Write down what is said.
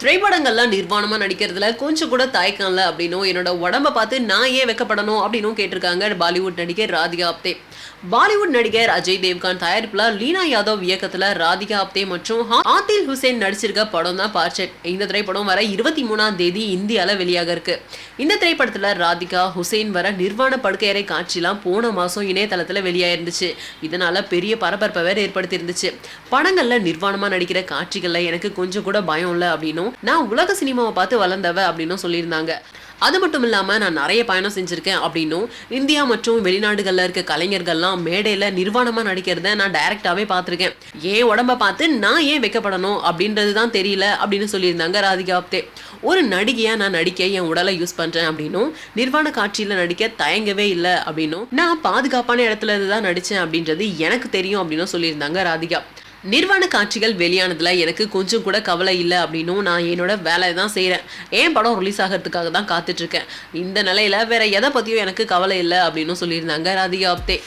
திரைப்படங்கள்லாம் நிர்வாணமாக நடிக்கிறதுல கொஞ்சம் கூட தயக்கம் இல்லை அப்படின்னும் என்னோட உடம்ப பார்த்து நான் ஏன் வெக்கப்படணும் அப்படின்னும் கேட்டிருக்காங்க பாலிவுட் நடிகர் ராதிகா ஆப்தே. பாலிவுட் நடிகர் அஜய் தேவ்கான் தயாரிப்புல லீனா யாதவ் இயக்கத்துல ராதிகா ஆப்தே மற்றும் ஹா- ஆதில் ஹுசேன் நடிச்சிருக்க படம் தான் பார்ச்சட் இந்த திரைப்படம் வர இருபத்தி மூணாம் தேதி இந்தியாவில் வெளியாக இருக்கு. இந்த திரைப்படத்துல ராதிகா ஹுசேன் வர நிர்வாண படுக்கையறை காட்சிலாம் போன மாசம் இணையதளத்துல வெளியாயிருந்துச்சு. இதனால பெரிய பரபரப்பை வேற ஏற்படுத்தியிருந்துச்சு. படங்களில் படங்கள்ல நிர்வாணமா நடிக்கிற காட்சிகள்ல எனக்கு கொஞ்சம் கூட பயம் இல்லை அப்படின்னும் நான் உலக சினிமாவை பார்த்து வளர்ந்தவ அப்படின்னும் சொல்லியிருந்தாங்க. அது மட்டும் இல்லாமல் நான் நிறைய பயணம் செஞ்சுருக்கேன் அப்படின்னும் இந்தியா மற்றும் வெளிநாடுகளில் இருக்க கலைஞர்கள்லாம் மேடையில் நிர்வாணமாக நடிக்கிறத நான் டைரெக்டாகவே பார்த்துருக்கேன். ஏன் உடம்ப பார்த்து நான் ஏன் வைக்கப்படணும் அப்படின்றது தான் தெரியல அப்படின்னு சொல்லியிருந்தாங்க ராதிகா ஆப்தே. ஒரு நடிகையாக நான் நடிக்க என் உடலை யூஸ் பண்ணுறேன் அப்படின்னும் நிர்வாண காட்சியில் நடிக்க தயங்கவே இல்லை அப்படின்னும் நான் பாதுகாப்பான இடத்துல இருந்து தான் நடித்தேன் அப்படின்றது எனக்கு தெரியும் அப்படின்னும் சொல்லியிருந்தாங்க ராதிகா. நிர்வாண காட்சிகள் வெளியானதுல எனக்கு கொஞ்சம் கூட கவலை இல்லை அப்படின்னும் நான் என்னோட வேலையை தான் செய்கிறேன் ஏன் படம் ரிலீஸ் ஆகிறதுக்காக தான் காத்துட்டு இருக்கேன் இந்த நிலையில வேற எதை பற்றியும் எனக்கு கவலை இல்லை அப்படின்னும் சொல்லியிருந்தாங்க ராதிகா அப்தே.